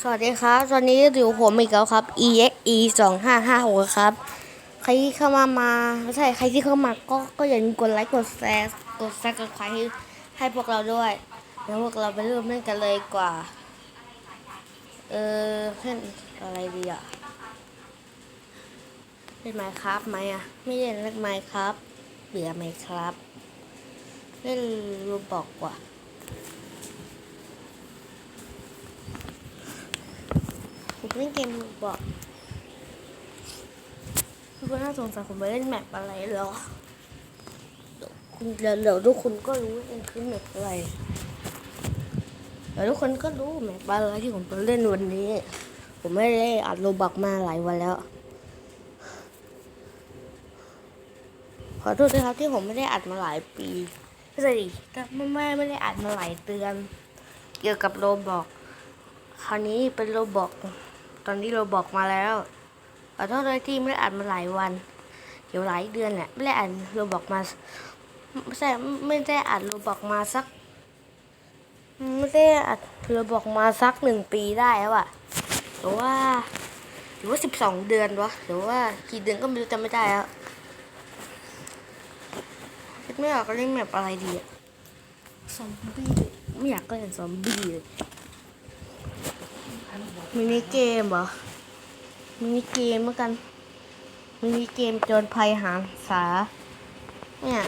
สวัสดีครับ ตอนนี้อยู่ผมอีกแล้วครับ EXE สองห้าห้าหกครับ ใครที่เข้ามามาไม่ใช่ใครที่เข้ามาก็ก็อย่าลืมกดไลค์กดแชร์กดซับสไครต์ให้ให้พวกเราด้วยแล้วพวกเราไปเริ่มเล่นกันเลยกว่า เออเล่นอะไรดีอะเล่นไมค์ครับไหมอะ ไม่เล่นเล่นไมค์ครับเบื่อไหมครับ เล่นรูบอกกว่า ผม เล่นเกมบอกทุกคนน่าสงสัยผมไปเล่นแมปอะไรเหรอคุณเดี๋ยวเดี๋ยวทุกคนก็รู้เองคือแมปอะไรเดี๋ยวทุกคนก็รู้แมปอะไรที่ผมไปเล่นวันนี้ ผมไม่ได้อัดโรบักมาหลายวันแล้ว ขอโทษด้วยครับที่ผมไม่ได้อัดมาหลายปีไม่ใช่ดิแต่ไม่ไม่ไม่ได้อัดมาหลายเดือน เกี่ยวกับโรบอกคราวนี้เป็นโรบอก ตอนนี้โราบอกมาแล้วขอโทษด้วยที่ไม่ได้อ่านมาหลายวันเดี๋ยวหลายเดือนแหละไม่ได้อ่านโรบอกมาไม่ใช่ไม่ได้อ่านโรบอกมาสัก ไม่ได้อ่านโรบอกมาสักหนึ่งปีได้แล้วอะหรือว่าหรือว่าสิบสองเดือนวะหรือว่ากี่เดือนก็ไม่รู้จำไม่ได้แล้วคิดไม่ออกก็เล่นแบบอะไรดีอะซอมบี้ไม่อยากเล่นซอมบี้เลย มินิเกมเหรอ มินิเกมเมื่อกัน มินิเกมโจรภัยหาสา เนี่ย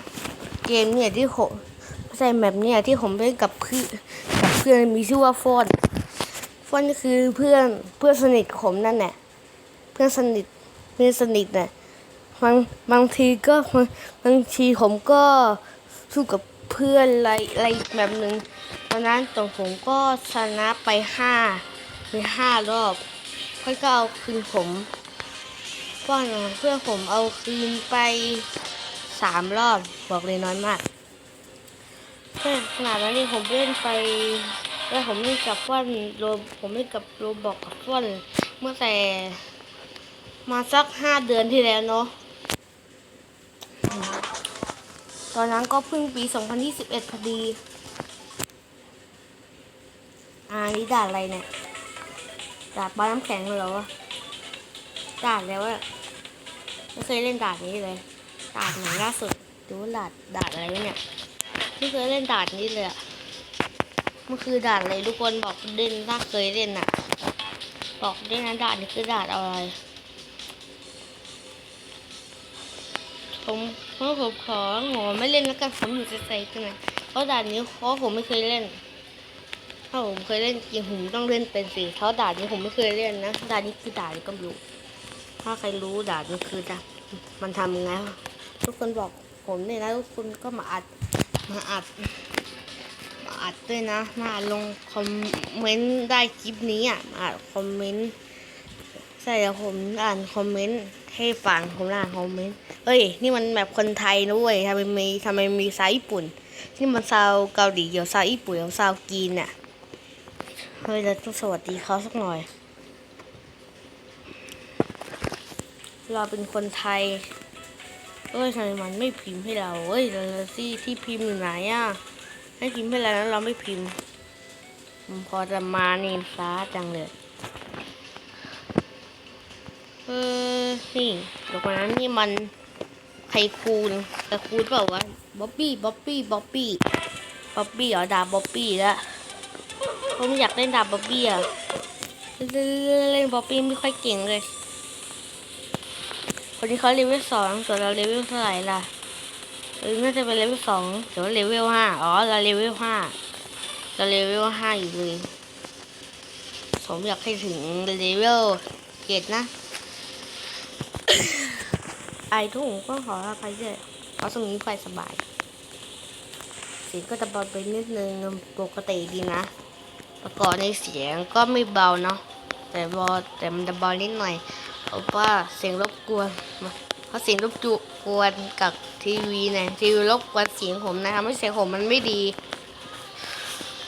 เกมเนี่ยที่ผมใช่แบบเนี่ยที่ผมเล่นกับเพื่อนกับเพื่อนมีชื่อว่าฟอนฟอนคือเพื่อนเพื่อนสนิทผมนั่นแหละ เพื่อนสนิทเพื่อนสนิทน่ะบางบางทีก็บางบางทีผมก็สู้กับเพื่อนอะไรอะไรแบบหนึ่งตอนนั้นตรงผมก็ชนะไปห้า มีห้ารอบเพื่อนก็เอาคืนผมป้อนเพื่อผมเอาคืนไปสามรอบบอกเลยน้อยมากเพื่อนขนาดนั้นนี่ผมเล่นไปแล้วผมเล่นกับฟ้อนโรผมเล่นกับโรบอกกับฟ้อนเมื่อแต่มาสักห้าเดือนที่แล้วเนาะตอนนั้นก็เพิ่งปี 2021 พอดี อ่านี่ด่าอะไรเนี่ย ด่านปลาน้ำแข็งเหรอวะดานแล้วอะไม่เคยเล่นดานนี้เลย ดานไหนล่าสุดดูว่าด่าดอะไรเนี่ยไม่เคยเล่นดานนี้เลยอะมันคือดานอะไรทุกคนบอกเล่นถ้าเคยเล่นอะบอกด้วยนะดานนี้คือดานอะไรผมเพราะผมขอหอไม่เล่นแล้วกันผมอยู่ใจๆกันนะเพราะด่านนี้เพราะผมไม่เคยเล่น ถ้าผมเคยเล่นจริงผมต้องเล่นเป็นสิเพราะด่านนี้ผมไม่เคยเล่นนะด่านนี้คือด่านก็ไม่รู้ถ้าใครรู้ด่านนี้คือด่ามันทำยังไงทุกคนบอกผมเนี่ยนะทุกคนก็มาอัดมาอัดมาอัดด้วยนะมาอัดลงคอมเมนต์ได้คลิปนี้อะมาอัดคอมเมนต์ใช่แล้วผมอ่านคอมเมนต์ให้ฟังผมอ่านคอมเมนต์เฮ้ยนี่มันแบบคนไทยนะเว้ยทำไมมีทำไมมีซาวญี่ปุ่น นี่มันซาวเกาหลีเกี่ยวซาวญี่ปุ่นเกี่ยวซาวจีนเนี่ย เฮ้ยเราต้องสวัสดีเขาสักหน่อย เราเป็นคนไทย เอ้ยทำไมมันไม่พิมพ์ให้เราเอ้ยเราที่ที่พิมพ์อยู่ไหนอะให้พิมพ์ให้เราแล้วเราไม่พิมพ์มพอจะมาเนี่ช้าจังเลยเออนี่ดี๋ยวก่อนนั้นนี่มันใคคูณแต่คูณเปล่าวะบ๊อบบี้บ๊อบบี้บ๊อบบี้บ๊อบบี้เหรอด่าบ๊อบบี้แล้ว ผมอยากเล่นดาบบ๊อบบี้อะเล่นเล่นบ๊อบบี้ไม่ค่อยเก่งเลย คนนี้เขาเลเวลสองส่วนเราเลเวลเท่าไหร่ล่ะเออน่าจะเป็นเลเวลสองแต่ว่าเลเวลห้าอ๋อเราเลเวลห้าเราเลเวลห้าอยู่เลยผมอยากให้ถึงเลเวลเจ็ดนะ ไอ้ทุกคนก็ขออภัยด้วยเพราะตรงนี้ไฟสบายสีก็จะเบาไปนิดนึงปกติดีนะ ประกอบในเสียงก็ไม่เบาเนาะแต่บอแต่มันจะเบานิดหน่อยเพราะว่าเสียงรบกวนเพราะเสียงรบกวนกับทีวีเนี่ยทีวีรบกวนเสียงผมนะทำให้เสียงผมมันไม่ดี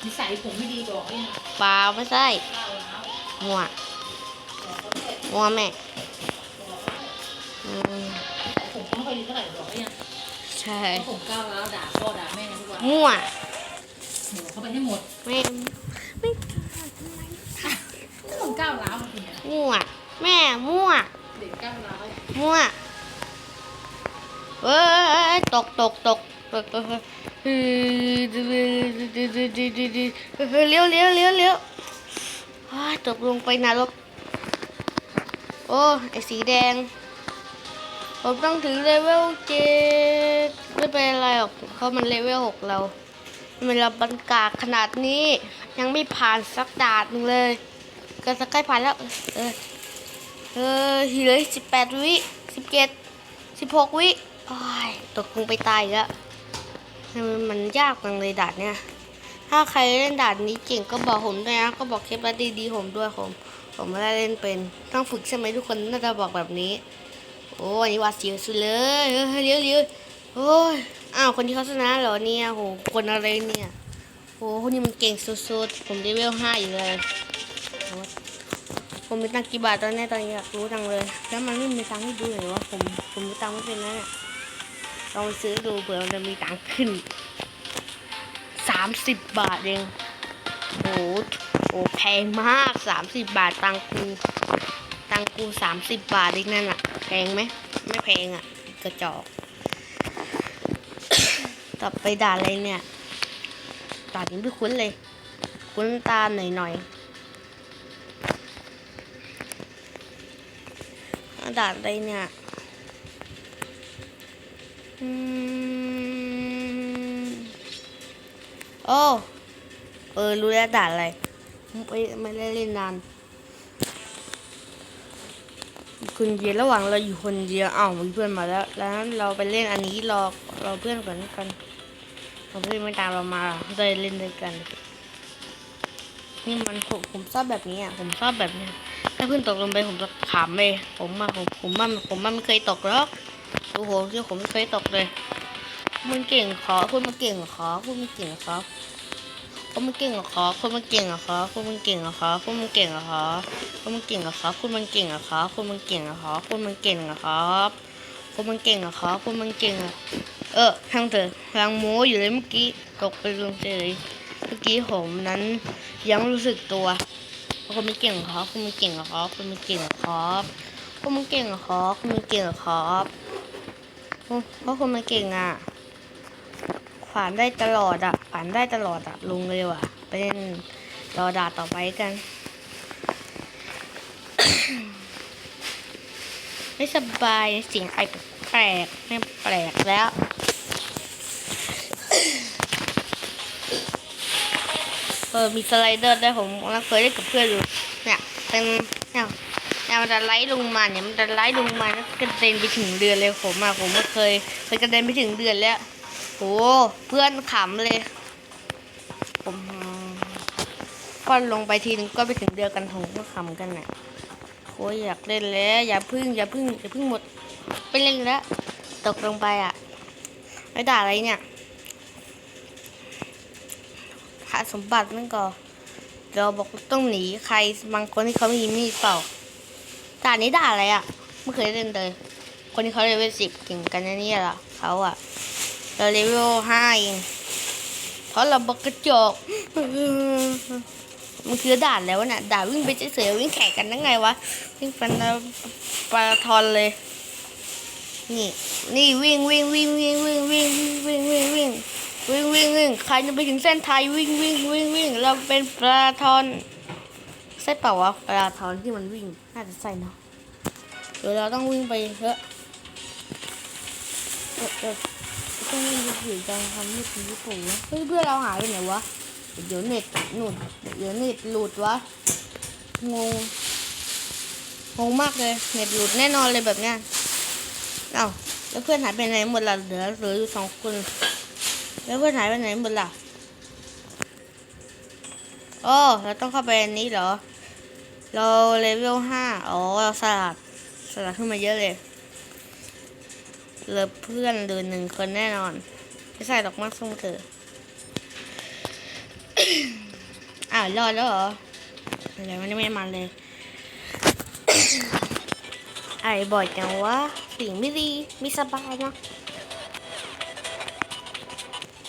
นิสัยผมไม่ดีบอกเนี่ยเปล่าไม่ใช่เล่าแล้วมัวมัวแม่อืมผมก็ไม่ค่อยดีเท่าไหร่บอกเนี่ยใช่เพราะผมก้าวแล้วด่าพ่อด่าแม่ทุกวันมั่วหนูเข้าไปให้หมดไม่ ไม่าวร้าวมาทีเนี่ยมั่ว แม่มั่ว เด็กก้าวร้าวมั่วเอ้ยตกตกตกตกตกเลี้ยวเลี้ยวเลี้ยวเลี้ยวตกลงไปนรกโอ้ไอสีแดง ผมต้องถึงเลเวลเจ็ดไม่เป็นไรหรอกเพรามันเลเวลหกเรามันราบรรกาศขนาดนี้ ยังไม่ผ่านสักดานหนึ่งเลย ก็จะใกล้ผ่านแล้ว เออ เออเหลือสิบแปดวิสิบเจ็ดสิบหกวิโอ้ยตกลงไปตายแล้วทำไมมันยากจังเลยด่านเนี่ย ถ้าใครเล่นด่านนี้เก่งก็บอกผมด้วยนะ ก็บอกเคปแล้วดีๆผมด้วยผม ผมไม่ได้เล่นเป็น ต้องฝึกใช่ไหมทุกคนน่าจะบอกแบบนี้ โอ้ยอันนี้วาดเสียวสุดเลยเฮ้ยเลี้ยวเลี้ยวโอ้ย อ้าว คนที่เขาชนะเหรอเนี่ยโห คนอะไรเนี่ยโหคนนี้มันเก่งสุดๆ ผมเลเวลห้าอยู่เลย ผมมีตังกี่บาทตอนนี้ตอนนี้อยากรู้จังเลย แล้วมันไม่มีตังให้ดูเลยวะผมผมมีตังไม่เป็นนะเนี่ยลองซื้อดูเผื่อมันจะมีตังขึ้นสามสิบบาทเองโอ้โหโอ้แพงมากสามสิบบาทตังกูตังกูสามสิบบาทเองนั่นอะแพงไหมไม่แพงอะกระจอกต่อไปด่าอะไรเนี่ยด่านี้ไม่คุ้นเลย คุ้นตาหน่อยหน่อย ด่าอะไรเนี่ยอืมโอ้ เออ รู้แล้วด่าอะไร ไม่ไม่ได้เล่นนานคนเดียวระหว่างเราอยู่คนเดียวอ้าวมีเพื่อนมาแล้ว แล้วเราไปเล่นอันนี้รอรอเพื่อนก่อนแล้วกันเราเพื่อนไม่ตามเรามาได้เล่นด้วยกัน นี่มันผมผมชอบแบบนี้อะ ผมชอบแบบนี้ ถ้าเพื่อนตกลงไปผมจะขำเลย ผมมาผมผมมันผมมันไม่เคยตกหรอกโอ้โหเชื่อผมไม่เคยตกเลยมันเก่งขอคุณมันเก่งขอคุณมันเก่งขอคุณมันเก่งขอคุณมันเก่งขอคุณมันเก่งขอคุณมันเก่งขอคุณมันเก่งเหรอคุณมันเก่งเหรอคุณมันเก่งเหรอคุณมันเก่งเหรอคุณมันเก่งเหรอคุณมันเก่งอะเออทางเถอะพลังโม้อยู่เลยเมื่อกี้ตกไปลงเฉยเมื่อกี้ผมนั้นยังไม่รู้สึกตัว คุณมันเก่งเหรอครับคุณมันเก่งเหรอครับคุณมันเก่งเหรอครับคุณมันเก่งเหรอครับคุณมันเก่งเหรอครับเพราะคุณมันเก่งอะผ่านได้ตลอดอะผ่านได้ตลอดอะลงเลยว่ะไปเล่นรอด่าต่อไปกันไม่สบายเสียงไอแปลกไม่แปลกแล้ว เออมีสไลเดอร์ได้วยผมเคยเล่นกับเพื่อนอยู่เนี่ยเป็นเนี่ยเนี่ยมันจะไล่ลงมาเนี่ยมันจะไล่ลงมาแล้วกระเด็นไปถึงเดือนเลยผมอะผมก็เคยเคยกระเด็นไปถึงเดือนแล้วโอ้เพื่อนขำเลย ผมก็ลงไปทีนึงก็ไปถึงเดือนกันผมก็ขำกันน่ะโอ้ยอยากเล่นแล้ว อย่าพึ่งอย่าพึ่งอย่าพึ่งหมดไปเล่นแล้วตกลงไปอะไอ้ด่าอะไรเนี่ย หาสมบัตินั่นก็เราบอกต้องหนีใครบางคนที่เขามีมีดเปล่าด่านี้ด่าอะไรอะไม่เคยเล่นเลย คนที่เขาเลเวลสิบเก่งกันนะเนี่ยล่ะเขาอะเราเลเวลห้าเองเพราะเราบอกกระจอกมันคือด่านแล้วน่ะด่านวิ่งไปเฉยๆวิ่งแข่งกันได้ไงวะวิ่งเป็นปลาทอนเลย นี่ นี่วิ่งวิ่งวิ่งวิ่งวิ่งวิ่งวิ่งวิ่งวิ่ง วิ่งวิ่งวิ่งใครจะไปถึงเส้นชัยวิ่งวิ่งวิ่งวิ่งเราเป็นปลาทอนใช่เปล่าวะปลาทอนที่มันวิ่งน่าจะใช่เนาะเดี๋ยวเราต้องวิ่งไปเถอะเออเออต้องวิ่งไปถึงจังทำไม่ถึงญี่ปุ่นวะเฮ้ยเพื่อนเราหายไปไหนวะเดี๋ยวเน็ตหนุดเดี๋ยวเน็ตหลุดวะงงงงมากเลยเน็ตหลุดแน่นอนเลยแบบเนี้ยเอ้าแล้วเพื่อนหายไปไหนหมดล่ะเหลือเหลืออยู่สองคน แล้วเพื่อนหายไปไหนหมดล่ะโอ้เราต้องเข้าไปอันนี้เหรอ เราเลเวลห้าอ๋อ เราสลัดสลัดขึ้นมาเยอะเลยเหลือเพื่อนเหลือหนึ่งคนแน่นอนไม่ใช่ดอกมากส่งเถอะอ้าวรอดแล้วเหรออะไรมันไม่มันเลยไอ้บ่อยจังวะสิ่งไม่ดี ไม่สบายนะ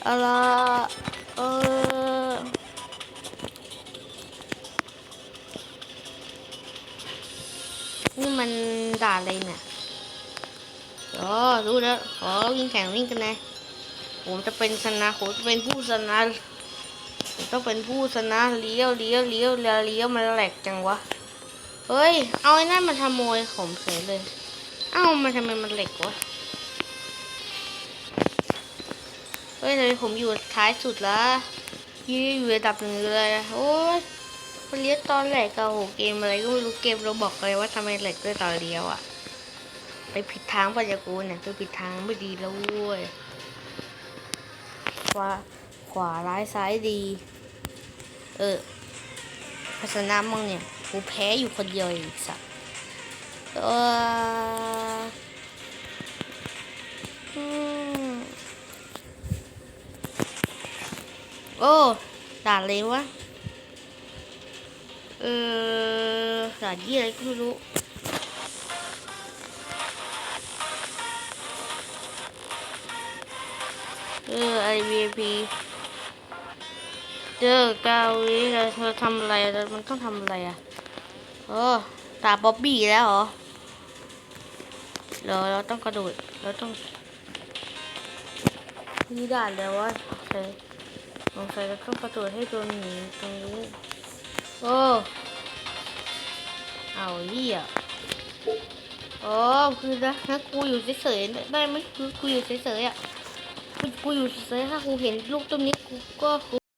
อาละเออนี่มันด่าอะไรเนี่ยอ๋อรู้แล้วขอวิ่งแข่งวิ่งกันนะผมจะเป็นชนะผมจะเป็นผู้ชนะผมต้องเป็นผู้ชนะเลี้ยวเลี้ยวเลี้ยวเลี้ยวเลี้ยวมันแหลกจังวะเฮ้ย เอาไอ้นั่นมาขโมยผมเฉยเลย เอ้ามันทำไมมันเหล็กวะ เฮ้ยทำไมผมอยู่ท้ายสุดละยี่อยู่ระดับหนึ่งเลยโอ้ยมันเลี้ยตอนแหลกอะโหเกมอะไรก็ไม่รู้เกมเราบอกเลยว่าทำไมเหลกด้วยตอนเลี้ยวอะไปผิดทางปะยากูเนี่ยไปผิดทางไม่ดีแล้วเว้ยขวาขวาร้ายซ้ายดี เออพัฒนามั่งเนี่ยกูแพ้อยู่คนเดียวอีกสักเออ โอ้ด่าเลยวะ เออด่ายี่อะไรก็ไม่รู้เออไอวีพีเจอกาวิเราเธอทำอะไรมันต้องทำอะไรอะเออด่าบ๊อบบี้แล้วเหรอเราเราต้องกระโดดเราต้องนี่ด่านแล้ววะโอเค สงสัยเราต้องกระโดดให้โดนหนีตรงนี้ โอ้ เอาเหี้ยอ๋อคือนะนะกูอยู่เฉยๆได้ไหมคือกูอยู่เฉยๆอะกูกูอยู่เฉยๆถ้ากูเห็นลูกต้นนี้กูก็กู